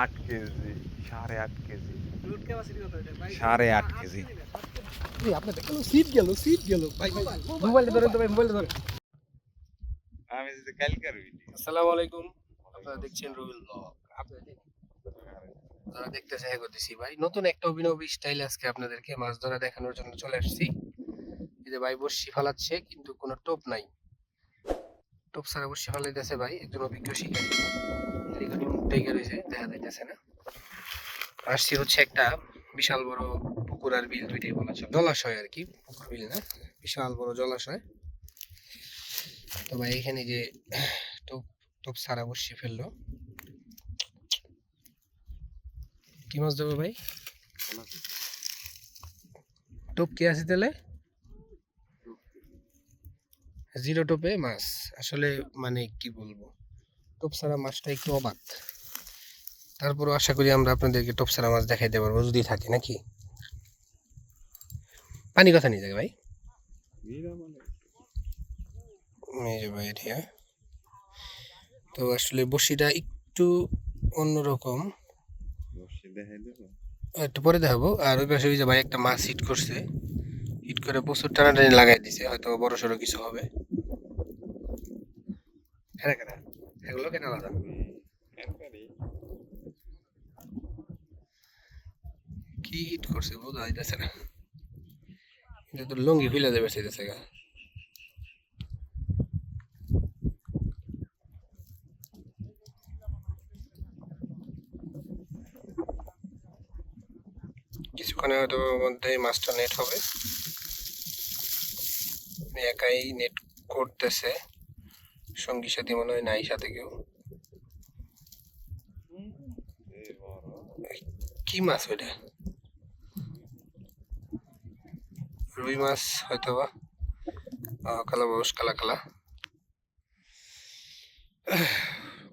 আট কেজি সাড়ে আট কেজি। রুট ক্যাপাসিটি কত এটা? ভাই সাড়ে আট কেজি। এই আপনার গেল সিট গেল সিট গেল। ভাই ধরে ভাই মোবাইল ধরে আমি যদি কালকার ভিডিও আসসালামু আলাইকুম। আপনারা দেখছেন রবিল ব্লগ। যারা দেখতে চাই করতেছি ভাই। নতুন একটা অভিনব স্টাইল আজকে আপনাদেরকে মাছ ধরা দেখানোর জন্য চলে আসছি। এই যে ভাই বর্ষি ফালাচ্ছে কিন্তু কোনো টোপ নাই। টোপ ছাড়া বর্ষি ফালাইতেছে ভাই একজন অভিজ্ঞ শিকারী। এখানে ডেকে রয়েছে দেখা যাইতেছে না। আসছি হচ্ছে একটা বিশাল বড় পুকুর আর বিল দুইটাই বলা চলে। জলাশয় আর কি পুকুর বিল না? বিশাল বড় জলাশয়। তো ভাই এখানে যে টোপ টোপ সারা বসিয়ে ফেলল। কি মাছ দেবো ভাই? টোপ কি আছে তাহলে? জিরো টোপে মাছ। আসলে মানে কি বলব? টোপ ছাড়া মাছটা একটু অবাক। তারপরও আশা করি আমরা আপনাদেরকে টোপ ছাড়া মাছ দেখাইতে পারব, যদি থাকে নাকি? পানি কথা নিয়ে যাবে ভাই। তো আসলে বসিটা একটু অন্যরকম। একটু পরে দেখাবো। আর ওই পাশে ওই ভাই একটা মাছ হিট করছে। হিট করে প্রচুর টানাটানি লাগাই দিছে, হয়তো বড় সড়ো কিছু হবে। কেনা এগুলো কেনা আলাদা কি হিট করছে বোঝা যাইতেছে না। এটা তো লঙ্গি ফিলে দেবে সেটা গা। কিছুক্ষণের হয়তো মধ্যে মাছটা নেট হবে। একাই নেট করতেছে। সঙ্গী সাথী মনে হয় নাই সাথে কেউ। কি মাছ ওইটা? রুই মাছ হয়তো বা কালা বাউস কালা কালা।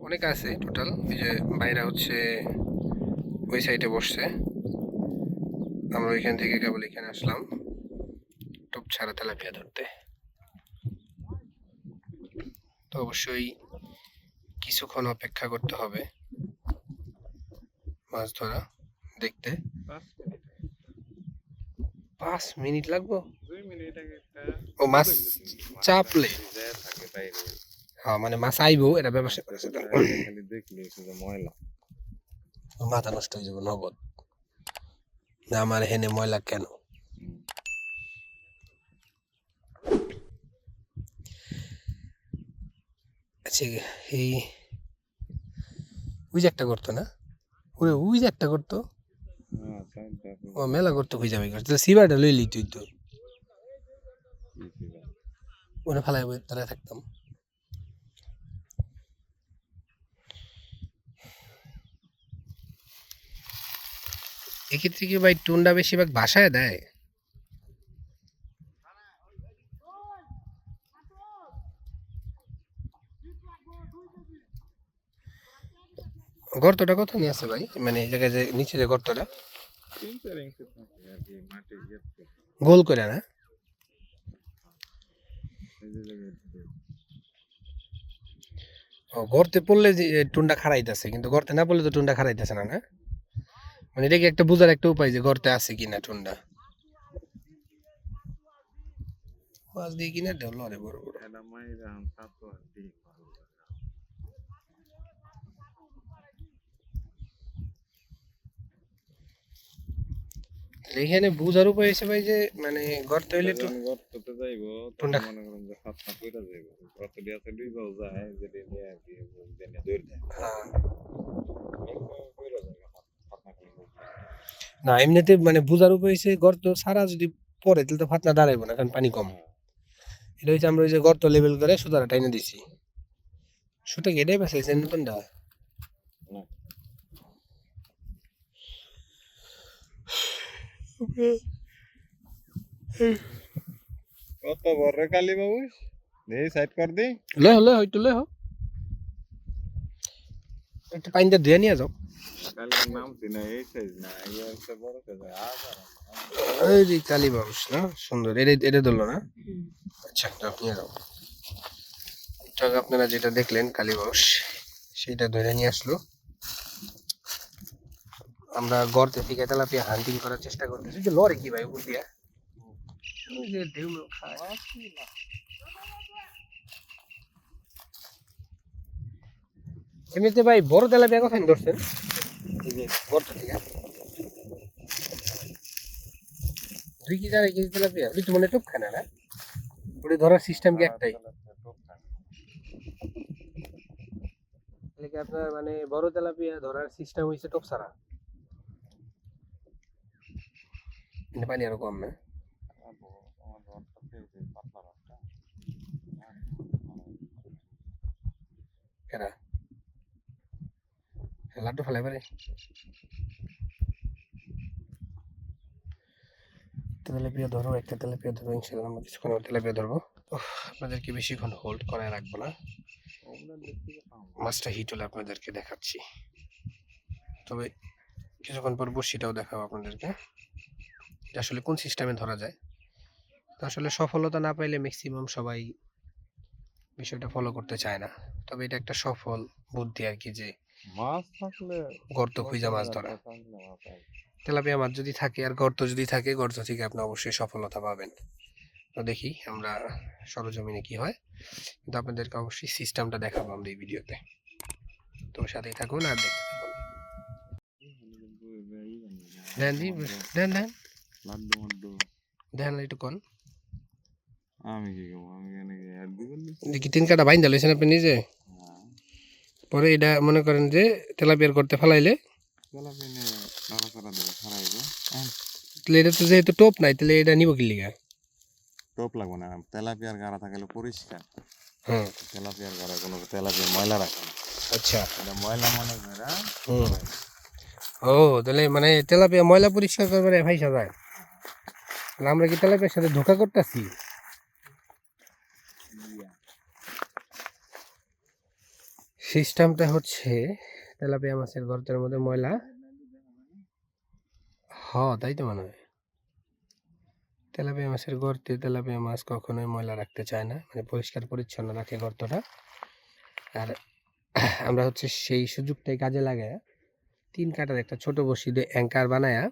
অনেক আছে টোটাল এই যে বাইরা হচ্ছে ওই সাইডে বসছে। আমরা ওইখান থেকে কেবল এখানে আসলাম। টোপ ছাড়া তেলাপিয়া ধরতে। তো অবশ্যই কিছুক্ষণ অপেক্ষা করতে হবে মাছ ধরা দেখতে। পাঁচ মিনিট লাগবো? ও মাছ চাপলে। হ্যাঁ মানে মাছ আইবো এটা ব্যবসা করেছে শুধু ময়লা। মাথা নষ্ট হয়ে যাবে নগদ। না আমার হেনে ময়লা কেন? আচ্ছা এই যে একটা করতো না? ওরে, ওই একটা করতো? হ্যাঁ ও, মেলা করতো খুঁজে আমি করতো সিবারটা লইলি তুই তো। ওনে ফেলাই তারা থাকতাম। এক্ষেত্রে কি ভাই টুনটা বেশিরভাগ বাসায় দেয়? গর্তটা কোথায় নিয়ে আছে ভাই? মানে এই জায়গায় যে নিচে যে গর্তটা? গোল করে না? গর্তে পড়লে যে এ, টুনটা খারাইতেছে কিন্তু গর্তে না পড়লে তো টুনটা খারাইতেছে না না? মানে এটা কি একটা বোঝার একটা উপায় যে গর্তে আছে কিনা টুনটা? মাছ দিয়ে কিনা ঢেলো আরে বড় বড় এটা মাইরা আম সাতো আর দিই ভালো লাগে। তাহলে এখানে বুঝার উপায় ভাই যে মানে গর্তে হইলে গর্ততে যাইবো তখন মনে করেন যে হাত পা কইরা যাইবো। গর্ত দিয়ে আছে দুই বাউ যায় আর কি দেনে দৌড় দেয়। হ্যাঁ। না এমনিতে মানে বুঝার উপায় হয়েছে গর্ত সারা যদি পরে তাহলে তো ফাতনা দাঁড়াইবো না কারণ পানি কম। এটা হচ্ছে আমরা ওই যে গর্ত লেভেল করে সুতারা টাইনে দিছি। সুতা কি এটাই পাশে নতুনটা। কত বড় রে বাবু? দেই সাইড কর দি। হলে ধুয়ে নিয়ে যাও নাম না এই সাইজ না এই হচ্ছে বড় সাইজ আবার এই যে কালী বাউস না সুন্দর এটা এটা ধরলো না? আচ্ছা যাও নিয়ে যাও আপনারা যেটা দেখলেন কালী বাউস সেটা ধরে নিয়ে আসলো। আমরা গর্তে থেকে তেলাপিয়া হান্টিং করার চেষ্টা করতেছি যে লরে কি ভাই উপর দিয়া যে ঢেউ খায়। এমনিতে ভাই বড় তেলাপিয়া কখন ধরছেন? এই যে গর্ত থেকে দুই কেজি আড়াই কেজি তেলাপিয়া ওই তো মনে টুপ খায় না? ওটা ধরার সিস্টেম কি একটাই? আপনার মানে বড় তেলাপিয়া ধরার সিস্টেম হইছে টপ সারা কিন্তু পানি ধরো একটা তেলাপিয়া ধরো ইনশাল্লাহ আমরা কিছুক্ষণ আপনাদেরকে বেশিক্ষণ হোল্ড করায় রাখব না? মাছটা হিট হলে আপনাদেরকে দেখাচ্ছি। তবে কিছুক্ষণ পর বসিটাও দেখাবো আপনাদেরকে। এটা আসলে কোন সিস্টেমে ধরা যায়? তো আসলে সফলতা না পাইলে ম্যাক্সিমাম সবাই বিষয়টা ফলো করতে চায় না। তবে এটা একটা সফল বুদ্ধি আর কি যে মাছ থাকলে গর্ত খুঁজা মাছ ধরা। তেলাপিয়া মাছ যদি থাকে আর গর্ত যদি থাকে গর্ত থেকে আপনি অবশ্যই সফলতা পাবেন। তো দেখি আমরা সরজমিনে কি হয়। কিন্তু আপনাদেরকে অবশ্যই সিস্টেমটা দেখাবো আমরা এই ভিডিওতে। তো সাথেই থাকুন আর দেখতে থাকুন। দেন দেন দেন। লাড্ডু মাড্ডু। দেন একটু কন। আমি কি করব? আমি এখানে অ্যাড দিবেন দেখি তিন কাটা বাইন্দা লইছেন আপনি নিজে? পরে এটা মনে করেন যে তেলাপিয়ার করতে ফেলাইলে? দেবে ছাড়াইবে তাহলে এটা তো যেহেতু টোপ নাই তাহলে এটা নিব কি লিগা? টপ লাগবে না তেলাপিয়ার গাড়া থাকলে পরিষ্কার। হ্যাঁ। তেলাপিয়ার গাড়া কোনো তেলাপিয়া ময়লা রাখে না। আচ্ছা। ময়লা মনে করে হুম। ও তাহলে মানে তেলাপিয়া ময়লা পরিষ্কার করবার সাজায় তাহলে আমরা কি তেলাপিয়ার সাথে ধোকা করতেছি? সিস্টেমটা হচ্ছে তেলাপিয়া মাছের গর্তের মধ্যে ময়লা। হ, তাই তো মনে হয়। তেলাপিয়া মাছের গর্তে তেলাপিয়া মাছ কখনোই ময়লা রাখতে চায় না মানে পরিষ্কার পরিচ্ছন্ন রাখে গর্তটা। আর আমরা হচ্ছে সেই সুযোগটাই কাজে লাগায় তিন কাটার একটা ছোট বসি দিয়ে অ্যাঙ্কার বানায়া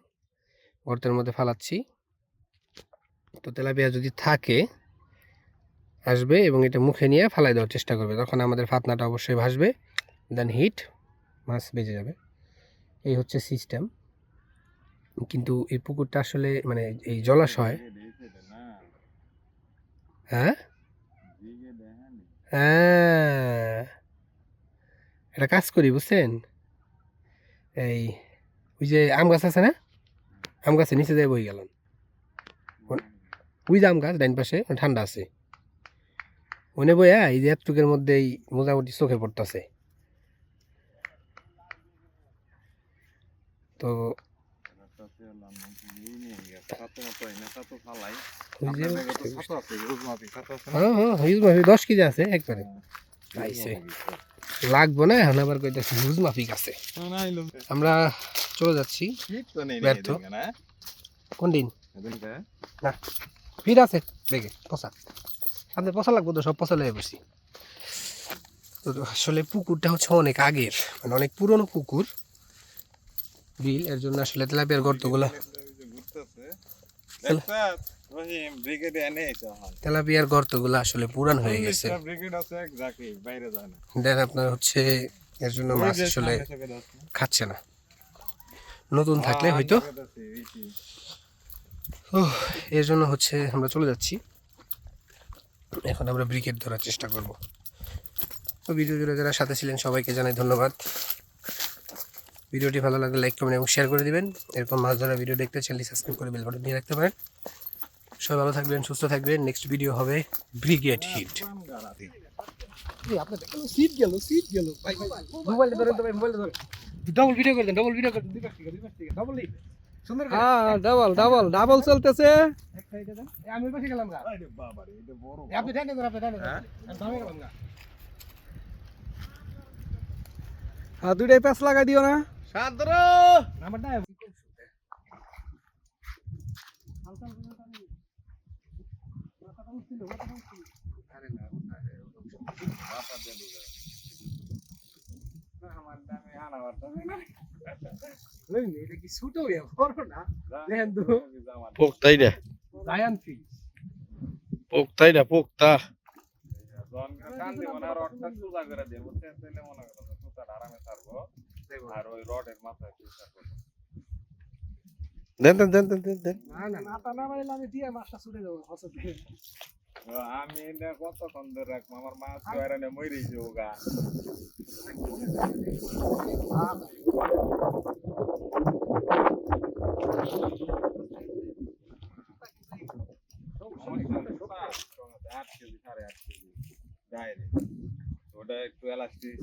গর্তের মধ্যে ফালাচ্ছি। তো তেলাপিয়া যদি থাকে, আসবে এবং এটা মুখে নিয়ে ফালাই দেওয়ার চেষ্টা করবে। তখন আমাদের ফাতনাটা অবশ্যই ভাসবে দেন হিট মাছ বেজে যাবে। এই হচ্ছে সিস্টেম কিন্তু এই পুকুরটা আসলে মানে এই জলাশয় হ্যাঁ? হ্যাঁ। এটা কাজ করি, বুঝছেন? এই, ওই যে আম গাছ আছে না? আম গাছের নিচে যাই বই গেলাম। ওই যে আম গাছ ডাইন পাশে ঠান্ডা আছে। ওনে বইয়া এই যে এতটুকের এই মোটামুটি চোখে পড়তেছে। তো হ্যাঁ হ্যাঁ দশ কেজি আছে একবারে। লাগবো না এখন আবার কইতেছে হিউজ মাফিক আছে। আমরা চলে যাচ্ছি। ব্যর্থ। কোন দিন? ভিড় আছে? দেখে পচা। আপনি পচা লাগবো তো সব পচা লেগে পড়ছি তো আসলে পুকুরটা হচ্ছে অনেক আগের মানে অনেক পুরনো পুকুর। বিল এর জন্য আসলে তেলাপিয়ার গর্তগুলা তেলাপিয়ার গর্তগুলা আসলে পুরান হয়ে গেছে। দেন আপনার হচ্ছে এর জন্য মাছ আসলে খাচ্ছে না। নতুন থাকলে হয়তো। এর জন্য হচ্ছে আমরা চলে যাচ্ছি এখন আমরা ব্রিকেট ধরার চেষ্টা করব তো ভিডিও জুড়ে যারা সাথে ছিলেন সবাইকে জানাই ধন্যবাদ ভিডিওটি ভালো লাগলে লাইক কমেন্ট এবং শেয়ার করে দিবেন এরকম মাছ ধরা ভিডিও দেখতে চ্যানেলটি সাবস্ক্রাইব করে বেল বাটন দিয়ে রাখতে পারেন সবাই ভালো থাকবেন সুস্থ থাকবেন নেক্সট ভিডিও হবে ব্রিগেড হিট ডবল ভিডিও করে দেন ডবল ভিডিও করে থেকে ডবল সুন্দর করে। হ্যাঁ ডাবল ডাবল ডাবল চলতেছে। এক সাইডে দেন এ, আমি ওই পাশে গেলাম গা এ, আপনি টেনে দেন আপনি টেনে দেন। আমি গেলাম গা। আর দুইটাই প্যাচ লাগাই দিও না। নাম্বারটা আরে না আমি আনা পারতাম না। এটা কি ছোট হয়ে বড় না? দেখেন তো। পোক্তাই না জায়ান্ট ফিশ পোক্তাই না পোক্তা। কান দিব না রডটা সোজা করে বুঝছেন তাহলে মনে করেন যে সুতাটা আরামে ছাড়বো আর ওই রডের মাথায় করব দেন দেন দেন দেন দেন দেন। না না না। মাথা না আমি দিয়ে মাছটা ছুটে যাব হসে আমি এটা কতক্ষণ ধরে রাখব? আমার মাছ ধরে মরে যাব ওটা একটু এলাস্টিক